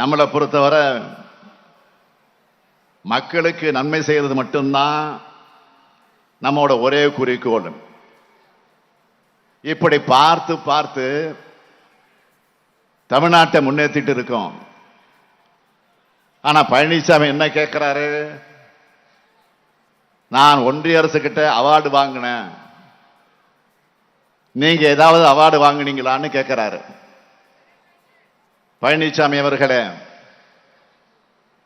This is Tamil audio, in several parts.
நம்மளை பொறுத்தவரை மக்களுக்கு நன்மை செய்யறது மட்டும்தான் நம்மோட ஒரே குறிக்கோள். இப்படி பார்த்து பார்த்து தமிழ்நாட்டை முன்னேற்றிட்டு இருக்கோம். ஆனால் பழனிசாமி என்ன கேட்குறாரு நான் ஒன்றிய அரசு கிட்ட அவார்டு வாங்கினேன். நீங்கள் ஏதாவது அவார்டு வாங்கினீங்களான்னு கேட்குறாரு பழனிசாமி அவர்களே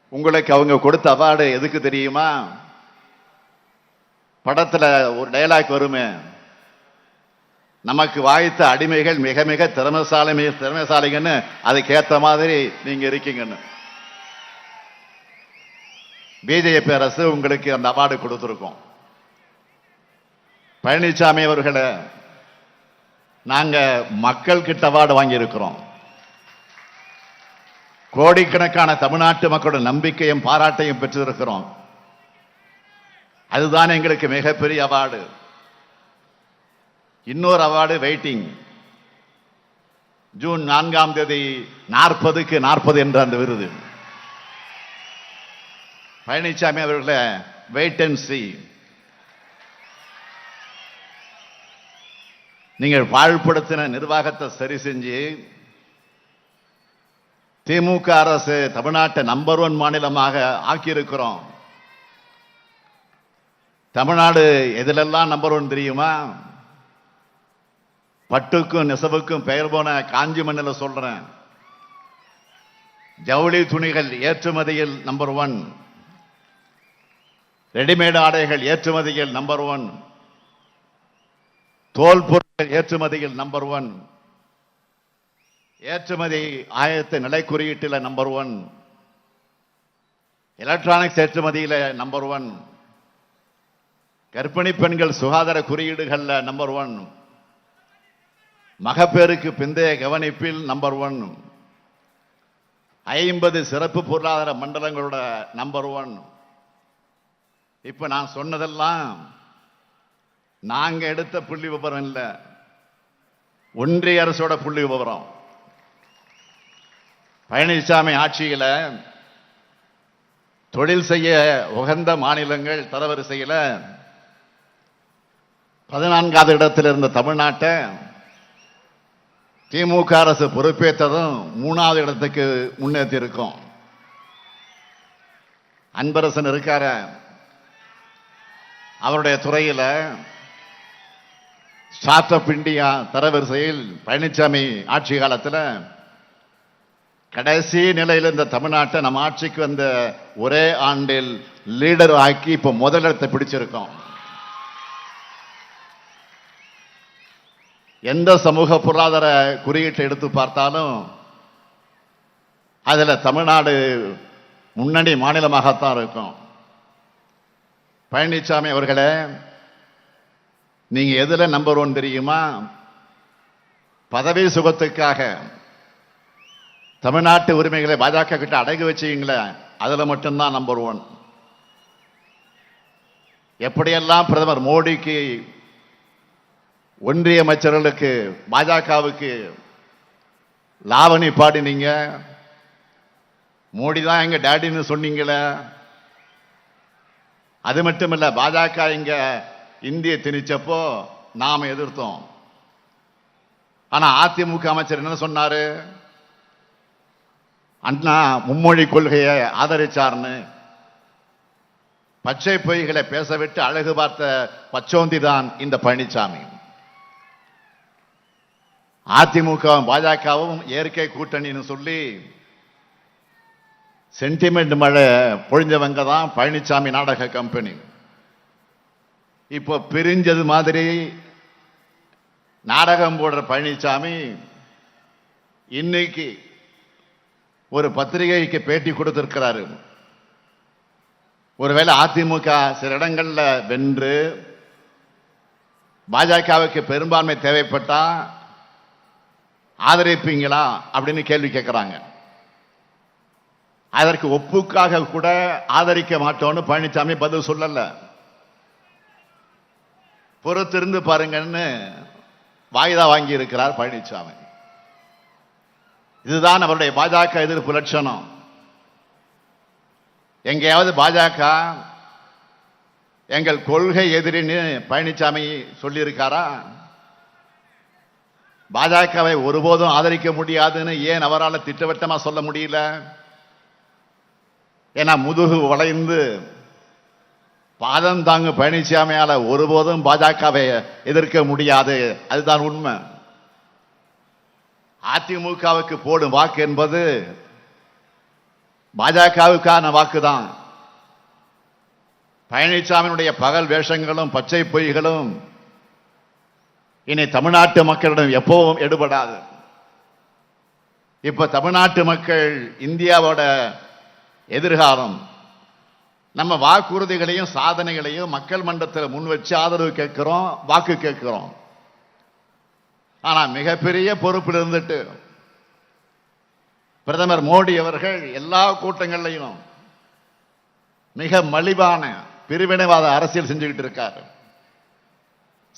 உங்களுக்கு அவங்க கொடுத்த அவார்டு எதுக்கு தெரியுமா? படத்துல ஒரு டைலாக் வருமே நமக்கு வாய்த்த அடிமைகள் மிக மிக திறமசாலை மிக திறமைசாலிங்கன்னு அதுக்கேற்ற மாதிரி நீங்க இருக்கீங்கன்னு. பிஜேபி அரசு உங்களுக்கு அந்த அவார்டு கொடுத்துருக்கோம். பழனிசாமி அவர்களே நாங்கள் மக்கள்கிட்ட அவார்டு வாங்கியிருக்கிறோம். கோடிக்கணக்கான தமிழ்நாட்டு மக்களோட நம்பிக்கையும் பாராட்டையும் பெற்றிருக்கிறோம். அதுதான் எங்களுக்கு மிகப்பெரிய அவார்டு. இன்னொரு அவார்டு வெயிட்டிங். ஜூன் நான்காம் தேதி நாற்பதுக்கு நாற்பது என்ற அந்த விருது. பழனிசாமி அவர்களை வெயிட் அண்ட் சி நீங்கள் வாழ்படுத்தின நிர்வாகத்தை சரி செஞ்சு திமுக அரசு தமிழ்நாட்டை நம்பர் ஒன் மாநிலமாக ஆக்கியிருக்கிறோம். தமிழ்நாடு எதிலெல்லாம் நம்பர் ஒன் தெரியுமா? பட்டுக்கும் நெசவுக்கும் பெயர் போன காஞ்சி மண்ணில் சொல்றேன். ஜவுளி துணிகள் ஏற்றுமதியில் நம்பர் ஒன் ரெடிமேட் ஆடைகள் ஏற்றுமதியில் நம்பர் ஒன் தோல் பொருட்கள் ஏற்றுமதியில் நம்பர் ஒன் ஏற்றுமதி ஆயத்த நிலை குறியீட்டில் நம்பர் ஒன் எலக்ட்ரானிக்ஸ் ஏற்றுமதியில் நம்பர் ஒன் கர்ப்பிணி பெண்கள் சுகாதார குறியீடுகளில் நம்பர் ஒன் மகப்பேருக்கு பிந்தைய கவனிப்பில் நம்பர் ஒன் ஐம்பது சிறப்பு பொருளாதார மண்டலங்களோட நம்பர் ஒன் இப்போ நான் சொன்னதெல்லாம் நாங்கள் எடுத்த புள்ளி விவரம் இல்லை. ஒன்றிய அரசோட புள்ளி விவரம். பழனிசாமி ஆட்சியில் தொழில் செய்ய உகந்த மாநிலங்கள் தரவரிசையில் பதினான்காவது இடத்தில் இருந்த தமிழ்நாட்டை திமுக அரசு பொறுப்பேற்றதும் மூணாவது இடத்துக்கு முன்னேற்றி இருக்கும். அன்பரசன் இருக்கார அவருடைய துறையில் ஸ்டார்ட் அப் இந்தியா தரவரிசையில் பழனிசாமி ஆட்சி காலத்தில் கடைசி நிலையில் இந்த தமிழ்நாட்டை நம்ம ஆட்சிக்கு வந்த ஒரே ஆண்டில் லீடர் ஆக்கி இப்போ முதலிடத்தை பிடிச்சிருக்கோம். எந்த சமூக பொருளாதார குறியீட்டை எடுத்து பார்த்தாலும் அதில் தமிழ்நாடு முன்னணி மாநிலமாகத்தான் இருக்கும். பழனிசாமி அவர்களே நீங்கள் எதில் நம்பர் ஒன் தெரியுமா? பதவி சுகத்துக்காக தமிழ்நாட்டு உரிமைகளை பாஜக கிட்ட அடகு வச்சீங்களே அதில் மட்டும்தான் நம்பர் ஒன் எப்படியெல்லாம் பிரதமர் மோடிக்கு ஒன்றிய அமைச்சர்களுக்கு பாஜகவுக்கு லாவணி பாடினீங்க மோடி தான் எங்கள் டேடின்னு சொன்னீங்களே? அது மட்டும் இல்லை பாஜக இங்கே இந்திய திணிச்சப்போ நாம எதிர்த்தோம். ஆனால் அதிமுக அமைச்சர் என்ன சொன்னார்? அண்ணா மும்மொழி கொள்கையை ஆதரிச்சார்னு. பச்சை பொய்களை பேசவிட்டு அழகு பார்த்த பச்சோந்தி தான் இந்த பழனிசாமி அதிமுக பாஜகவும் இயற்கை கூட்டணின்னு சொல்லி சென்டிமெண்ட் மழை பொழிஞ்சவங்க தான் பழனிசாமி நாடக கம்பெனி இப்போ பிரிஞ்சது மாதிரி நாடகம் போடுற பழனிசாமி இன்னைக்கு ஒரு பத்திரிகைக்கு பேட்டி கொடுத்திருக்கிறாரு. ஒருவேளை அதிமுக சில இடங்களில் வென்று பாஜகவுக்கு பெரும்பான்மை தேவைப்பட்டா ஆதரிப்பீங்களா அப்படின்னு கேள்வி கேட்குறாங்க அதற்கு ஒப்புக்காக கூட ஆதரிக்க மாட்டோம்னு பழனிசாமி பதில் சொல்லல. பொறுத்திருந்து பாருங்கன்னு வாய்தா வாங்கி இருக்கிறார் பழனிசாமி இதுதான் அவருடைய பாஜக எதிர்ப்பு லட்சணம். எங்கேயாவது பாஜக எங்கள் கொள்கை எதிரின்னு பழனிசாமி சொல்லியிருக்காரா? பாஜகவை ஒருபோதும் ஆதரிக்க முடியாதுன்னு ஏன் அவரால் திட்டவட்டமாக சொல்ல முடியல? ஏன்னா முதுகு வளைந்து பாதம் தாங்கு பழனிசாமியால் ஒருபோதும் பாஜகவை எதிர்க்க முடியாது. அதுதான் உண்மை. அதிமுகவுக்கு போடும் வாக்கு என்பது பாஜகவுக்கான வாக்குதான். பழனிசாமியினுடைய பகல் வேஷங்களும் பச்சை பொய்களும் இனி தமிழ்நாட்டு மக்களிடம் எப்பவும் எடுபடாது. இப்ப தமிழ்நாட்டு மக்கள் இந்தியாவோட எதிர்காலம் நம்ம வாக்குறுதிகளையும் சாதனைகளையும் மக்கள் மன்றத்தில் முன் வச்சு ஆதரவு கேட்கிறோம் வாக்கு கேட்கிறோம். ஆனா மிகப்பெரிய பொறுப்பில் இருந்துட்டு பிரதமர் மோடி அவர்கள் எல்லா கூட்டங்கள்லையும் மிக மலிவான பிரிவினைவாத அரசியல் செஞ்சுக்கிட்டு இருக்காரு.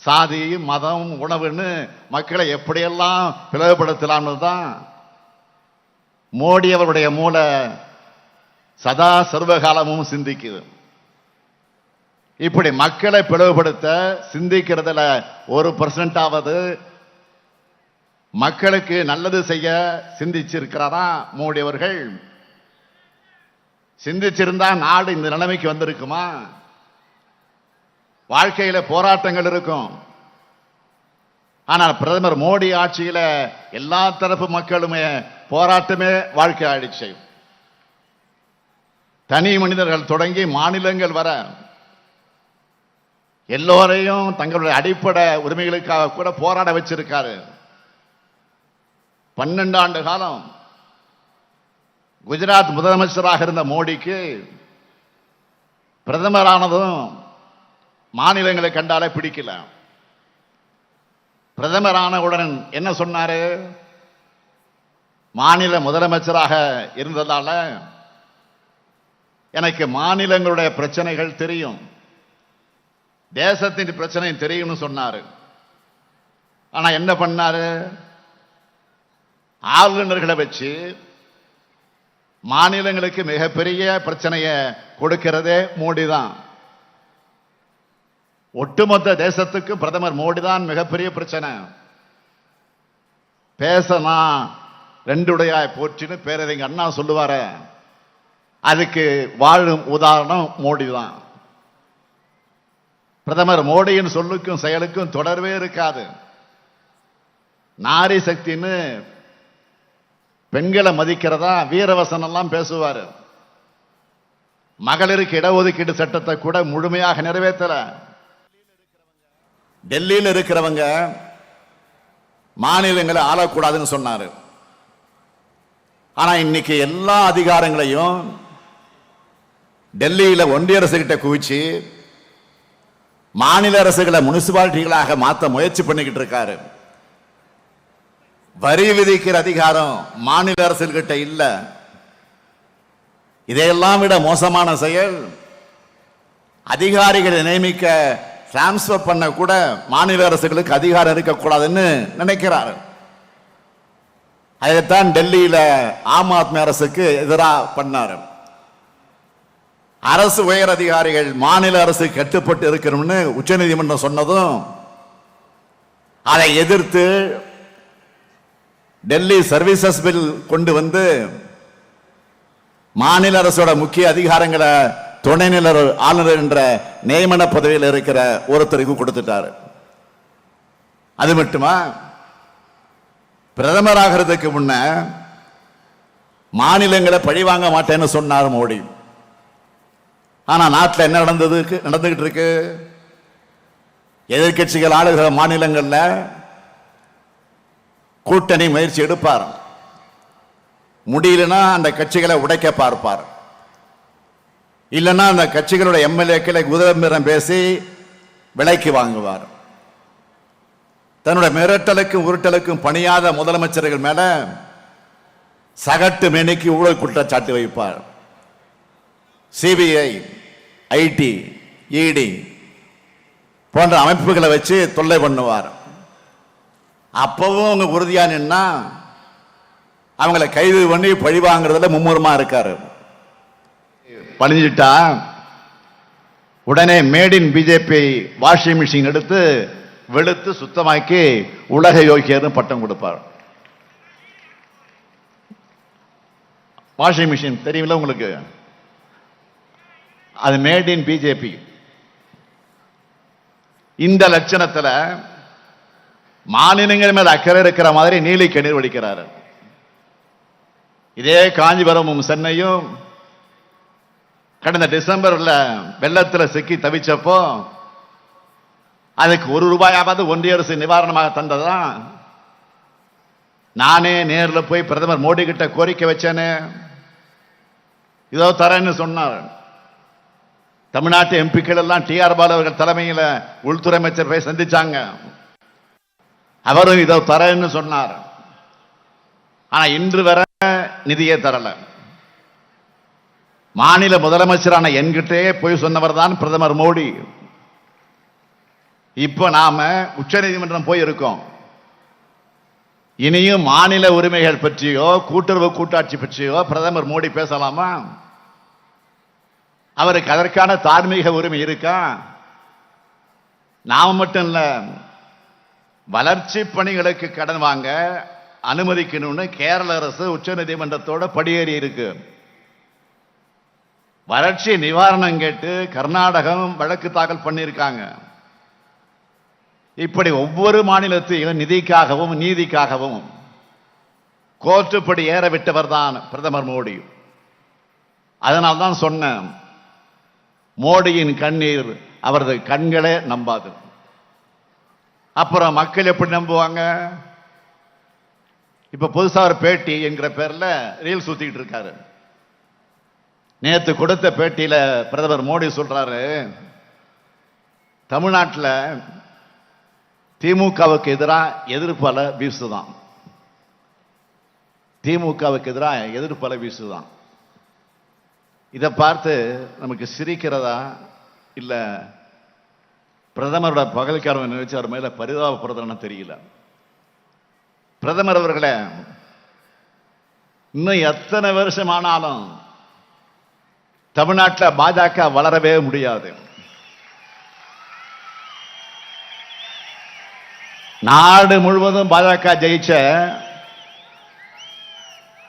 சாதி மதம் உணவுன்னு மக்களை எப்படியெல்லாம் பிளவுபடுத்தலாம்னு தான் மோடி அவருடைய மூளை சதா சர்வகாலமும் சிந்திக்குது. இப்படி மக்களை பிளவுபடுத்த சிந்திக்கிறதுல ஒரு பர்சன்டாவது மக்களுக்கு நல்லது செய்ய சிந்திச்சிருக்கிறாரா மோடி அவர்கள்? சிந்திச்சிருந்தா நாடு இந்த நிலைமைக்கு வந்திருக்குமா? வாழ்க்கையில போராட்டங்கள் இருக்கும். ஆனால் பிரதமர் மோடி ஆட்சியில எல்லா தரப்பு மக்களுமே போராட்டமே வாழ்க்கை ஆயிடுச்சு. தனி மனிதர்கள் தொடங்கி மாநிலங்கள் வர எல்லோரையும் தங்களுடைய அடிப்படை உரிமைகளுக்காக கூட போராட வச்சிருக்காரு. பன்னெண்டு ஆண்டு காலம் குஜராத் முதலமைச்சராக இருந்த மோடிக்கு பிரதமரானதும் மாநிலங்களை கண்டாலே பிடிக்கல. பிரதமரானவுடன் என்ன சொன்னாரு? மாநில முதலமைச்சராக இருந்ததால எனக்கு மாநிலங்களுடைய பிரச்சனைகள் தெரியும். தேசத்தின் பிரச்சனை தெரியும்னு சொன்னாரு. ஆனா என்ன பண்ணாரு? ஆளுநர்களை வச்சு மாநிலங்களுக்கு மிகப்பெரிய பிரச்சனையை கொடுக்கிறதே மோடி தான் ஒட்டுமொத்த தேசத்துக்கு பிரதமர் மோடி தான் மிகப்பெரிய பிரச்சனை. பேசனா ரெண்டுடையாய் போற்றின்னு பேரறிஞர் அண்ணா சொல்லுவார. அதுக்கு வாழும் உதாரணம் மோடி தான் பிரதமர் மோடியின் சொல்லுக்கும் செயலுக்கும் தொடர்பே இருக்காது. நாரி சக்தின்னு பெண்களை மதிக்கிறதா? வீரவசனம் எல்லாம் மகளிருக்கு இடஒதுக்கீடு சட்டத்தை கூட முழுமையாக நிறைவேற்றல. டெல்லியில் இருக்கிறவங்க மாநிலங்களை ஆளக்கூடாதுன்னு சொன்னார். ஆனால் இன்னைக்கு எல்லா அதிகாரங்களையும் டெல்லியில் ஒன்றிய அரசுகிட்ட குவிச்சு மாநில அரசுகளை முனிசிபாலிட்டிகளாக மாற்ற முயற்சி பண்ணிக்கிட்டு இருக்காரு. வரி விதிக்கிற அதிகாரம் மாநில அரசுகிட்ட இல்ல. இதையெல்லாம் விட மோசமான செயல். அதிகாரிகளை நியமிக்க டிரான்ஸ்பர் பண்ண கூட மாநில அரசுகளுக்கு அதிகாரம் இருக்கக்கூடாதுன்னு நினைக்கிறார். அதைத்தான் டெல்லியில ஆம் ஆத்மி அரசுக்கு எதிராக பண்ணாரு. அரசு உயர் அதிகாரிகள் மாநில அரசு கட்டுப்பட்டு இருக்கணும்னு உச்சநீதிமன்றம் சொன்னதும் அதை எதிர்த்து டெல்லி சர்வீசஸ் பில் கொண்டு வந்து மாநில அரசோட முக்கிய அதிகாரங்களை துணைநிலை ஆளுநர் என்ற நியமன பதவியில் இருக்கிற ஒருத்தருக்கு கொடுத்துட்டாரு. அது மட்டுமா? பிரதமர் ஆகிறதுக்கு முன்ன மாநிலங்களை பழிவாங்க மாட்டேன்னு சொன்னார் மோடி. ஆனா நாட்டில் என்ன நடந்தது நடந்துகிட்டு இருக்கு? எதிர்க்கட்சிகள் ஆளுகிற மாநிலங்களில் கூட்டணி முயற்சி எடுப்பார். முடியலன்னா அந்த கட்சிகளை உடைக்க பார்ப்பார். இல்லைன்னா அந்த கட்சிகளுடைய எம்எல்ஏக்களை உதவிரம் பேசி விலைக்கு வாங்குவார். தன்னுடைய மிரட்டலுக்கும் உருட்டலுக்கும் பணியாத முதலமைச்சர்கள் மேல சகட்டு மேனிக்கு ஊழல் குற்றச்சாட்டு வைப்பார். சிபிஐ ஐடி இடி போன்ற அமைப்புகளை வச்சு தொல்லை பண்ணுவார். அப்பவும் அவங்க உறுதியா நின்னா அவங்கள கைது பண்ணி பழி வாங்குறதுல மும்முரமா இருக்காரு. பணிஞ்சிட்டா உடனே made in BJP washing machine எடுத்து வெளுத்து சுத்தமாக்கி உலக யோகியர்னு பட்டம் கொடுப்பார். வாஷிங் மிஷின் தெரியுமில்ல உங்களுக்கு? அது மேட் இன் பிஜேபி இந்த லட்சணத்தில் மாநிலங்கள் மேல அக்கறை இருக்கிற மாதிரி நீலி கண்ணீர் வடிக்கிறார். இதே காஞ்சிபுரமும் சென்னையும் கடந்த டிசம்பர்ல வெள்ளத்தில் சிக்கி தவிச்சப்போ அதுக்கு ஒரு ரூபாயாவது ஒன்றிய அரசு நிவாரணமாக தந்ததா? நானே நேரில் போய் பிரதமர் மோடி கிட்ட கோரிக்கை வச்சேனே. இதோ தரேன்னு சொன்னார். தமிழ்நாட்டு எம்பிக்கள் எல்லாம் டி ஆர் பாலு அவர்கள் உள்துறை அமைச்சர் போய் சந்திச்சாங்க. அவரும் இதை தரேன்னு சொன்னார். ஆனா இன்று வர நிதியே தரல. மாநில முதலமைச்சரான என்கிட்டே போய் சொன்னவர் தான் பிரதமர் மோடி. இப்ப நாம உச்சநீதிமன்றம் போயிருக்கோம். இனியும் மாநில உரிமைகள் பற்றியோ கூட்டுறவு கூட்டாட்சி பற்றியோ பிரதமர் மோடி பேசலாமா? அவருக்கு அதற்கான தார்மீக உரிமை இருக்கா? நாம மட்டும் இல்லை வளர்ச்சி பணிகளுக்கு கடன் வாங்க அனுமதிக்கணும்னு கேரள அரசு உச்சநீதிமன்றத்தோட படியேறி இருக்கு. வறட்சி நிவாரணம் கேட்டு கர்நாடகம் வழக்கு தாக்கல் பண்ணியிருக்காங்க. இப்படி ஒவ்வொரு மாநிலத்தையும் நிதிக்காகவும் நீதிக்காகவும் கோர்ட்டுப்படி ஏற விட்டவர் தான் பிரதமர் மோடி. அதனால் தான் சொன்னேன் மோடியின் கண்ணீர் அவரது கண்களே நம்பாது. அப்புறம் மக்கள் எப்படி நம்புவாங்க? இப்ப புதுசா ஒரு பேட்டி என்கிற பேர்ல ரீல் சுத்திட்டு இருக்காரு. நேத்து கொடுத்த பேட்டியில பிரதமர் மோடி சொல்றாரு தமிழ்நாட்டில் திமுகவுக்கு எதிராக எதிர்ப்பல வீசுதான். திமுகவுக்கு எதிராக எதிர்ப்பல வீசுதான். இதை பார்த்து நமக்கு சிரிக்கிறதா இல்லை பிரதமரோட பகல்காரன் நினைச்சு மேல பரிதாபப்படுறதுன்னு தெரியல. பிரதமர் அவர்களே இன்னும் எத்தனை வருஷம் ஆனாலும் தமிழ்நாட்டில் பாஜக வளரவே முடியாது. நாடு முழுவதும் பாஜக ஜெயிச்ச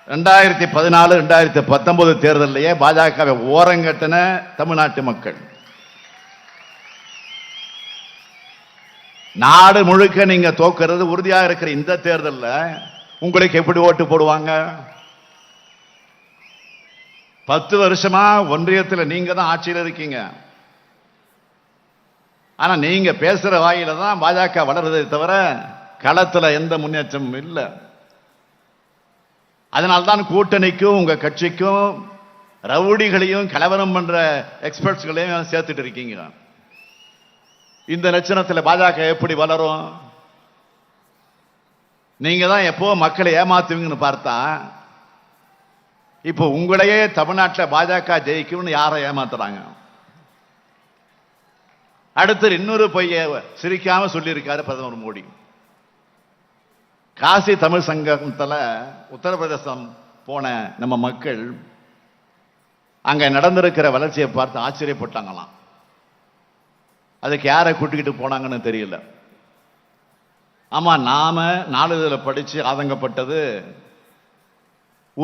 ரெண்டாயிரத்தி பதினாலு ரெண்டாயிரத்தி பத்தொன்பது தேர்தலையே பாஜகவை ஓரங்கட்டின தமிழ்நாட்டு மக்கள். நாடு முழுக்க நீங்க தோக்கிறது உறுதியா இருக்கிற இந்த தேர்தலில் உங்களுக்கு எப்படி ஓட்டு போடுவாங்க? பத்து வருஷமா ஒன்றியத்தில் நீங்க தான் ஆட்சியில் இருக்கீங்க. ஆனா நீங்க பேசுற வாயில தான் பாஜக வளருதே தவிர களத்துல எந்த முன்னேற்றமும் இல்லை. அதனால்தான் கூட்டணிக்கும் உங்க கட்சிக்கும் ரவுடிகளையும் கலவரம் பண்ற எக்ஸ்பர்ட்ஸ்களையும் சேர்த்துட்டு இருக்கீங்க. இந்த லட்சணத்தில் பாஜக எப்படி வளரும்? நீங்க தான் எப்போ மக்களை ஏமாத்துவீங்கன்னு பார்த்தா இப்போ உங்களையே தமிழ்நாட்டில் பாஜக ஜெயிக்கும்னு யாரை ஏமாத்துறாங்க? அடுத்து இன்னொரு பொய்ய சிரிக்காம சொல்லியிருக்காரு பிரதமர் மோடி. காசி தமிழ் சங்கத்தில் உத்தரப்பிரதேசம் போன நம்ம மக்கள் அங்கே நடந்திருக்கிற வளர்ச்சியை பார்த்து ஆச்சரியப்பட்டாங்களாம். அதுக்கு யாரை கூட்டிக்கிட்டு போனாங்கன்னு தெரியல. ஆமாம் நாம நாளிதழில் படித்து ஆதங்கப்பட்டது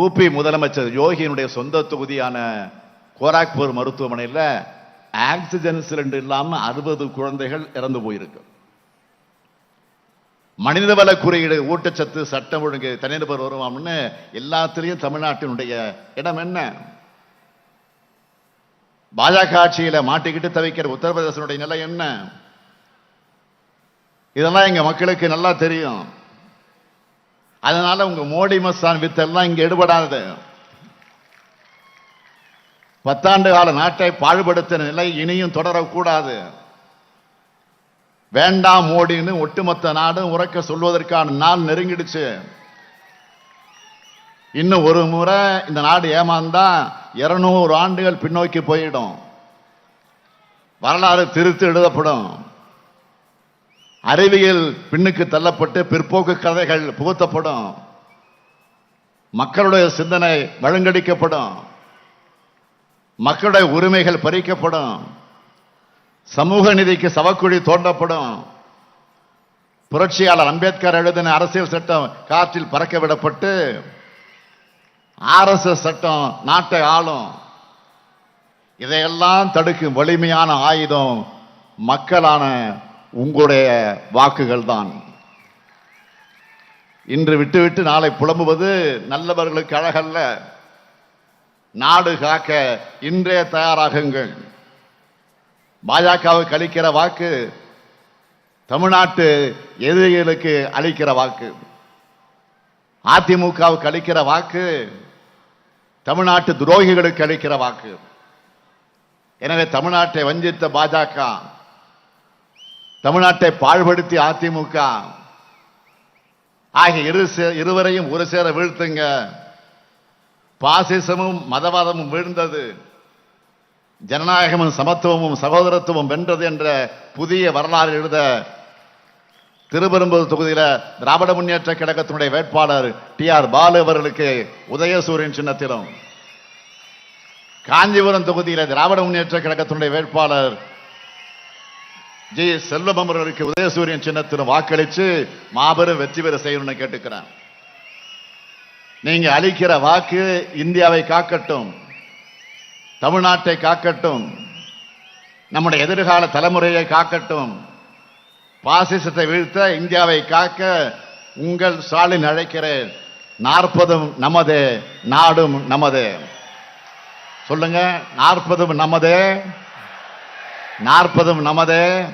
ஊபி முதலமைச்சர் யோகியினுடைய சொந்த தொகுதியான கோராக்பூர் மருத்துவமனையில் ஆக்சிஜன் சிலிண்டர் இல்லாமல் அறுபது குழந்தைகள் இறந்து போயிருக்கு. மனிதவள குறியீடு ஊட்டச்சத்து சட்டம் ஒழுங்கு தனிநபர் வருவாம்னு எல்லாத்துலேயும் தமிழ்நாட்டினுடைய இடம் என்ன? பாஜக ஆட்சியில மாட்டிக்கிட்டு தவிக்கிற உத்தரப்பிரதேசனுடைய நிலை என்ன? இதெல்லாம் எங்க மக்களுக்கு நல்லா தெரியும். அதனால உங்க மோடி மஸ்தான் வித்தெல்லாம் இங்க எடுபடாது. பத்தாண்டு கால நாட்டை பாழ்படுத்தின நிலை இனியும் தொடரக்கூடாது. வேண்டாம் மோடின்னு ஒட்டுமொத்த நாடும் உறக்க சொல்வதற்கான நாள் நெருங்கிடுச்சு. இன்னும் ஒரு முறை இந்த நாடு ஏமாந்தா இருநூறு ஆண்டுகள் பின்னோக்கி போயிடும். வரலாறு திருத்தி எழுதப்படும். அறிவியல் பின்னுக்கு தள்ளப்பட்டு பிற்போக்கு கதைகள் புகுத்தப்படும். மக்களுடைய சிந்தனை வழங்கடிக்கப்படும். மக்களுடைய உரிமைகள் பறிக்கப்படும். சமூக நிதிக்கு சவக்குழி தோண்டப்படும். புரட்சியாளர் அம்பேத்கர் எழுதின அரசியல் சட்டம் காற்றில் பறக்க விடப்பட்டு ஆர்எஸ்எஸ் சட்டம் நாட்டை ஆளும். இதையெல்லாம் தடுக்கும் வலிமையான ஆயுதம் மக்களான உங்களுடைய வாக்குகள் தான். இன்று விட்டுவிட்டு நாளை புலம்புவது நல்லவர்களுக்கு அழகல்ல. நாடு காக்க இன்றே தயாராகுங்கள். பாஜகவுக்கு அளிக்கிற வாக்கு தமிழ்நாட்டு எதிரிகளுக்கு அளிக்கிற வாக்கு அதிமுகவுக்கு அளிக்கிற வாக்கு தமிழ்நாட்டு துரோகிகளுக்கு அளிக்கிற வாக்கு. எனவே தமிழ்நாட்டை வஞ்சித்த பாஜக தமிழ்நாட்டை பாழ்படுத்தி அதிமுக ஆகிய இரு சே- இருவரையும் ஒரு சேர வீழ்த்துங்க. பாசிசமும் மதவாதமும் வீழ்ந்தது. ஜனநாயகமும் சமத்துவமும் சகோதரத்துவம் வென்றது என்ற புதிய வரலாறு எழுத திருப்பெரும்பூர் தொகுதியில திராவிட முன்னேற்ற கழகத்தினுடைய வேட்பாளர் டி ஆர் பாலு அவர்களுக்கு உதயசூரியன் சின்னத்திலும். காஞ்சிபுரம் தொகுதியில திராவிட முன்னேற்ற கழகத்தினுடைய வேட்பாளர் ஜி செல்வம் அவர்களுக்கு உதயசூரியன் சின்னத்திலும் வாக்களித்து மாபெரும் வெற்றி பெற செய்யணும்னு கேட்டுக்கிறேன். நீங்க அளிக்கிற வாக்கு இந்தியாவை காக்கட்டும் தமிழ்நாட்டை காக்கட்டும் நம்முடைய எதிர்கால தலைமுறையை காக்கட்டும் பாசிசத்தை வீழ்த்த இந்தியாவை காக்க உங்கள் ஸ்டாலின் அழைக்கிறேன். நாற்பதும் நமது நாடும் நமது. சொல்லுங்க நாற்பதும் நமது நாற்பதும் நமது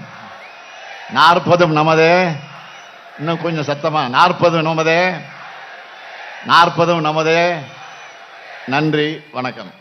நாற்பதும் நமது. இன்னும் கொஞ்சம் சத்தமா நாற்பதும் நமது நாற்பதும் நமது. நன்றி வணக்கம்.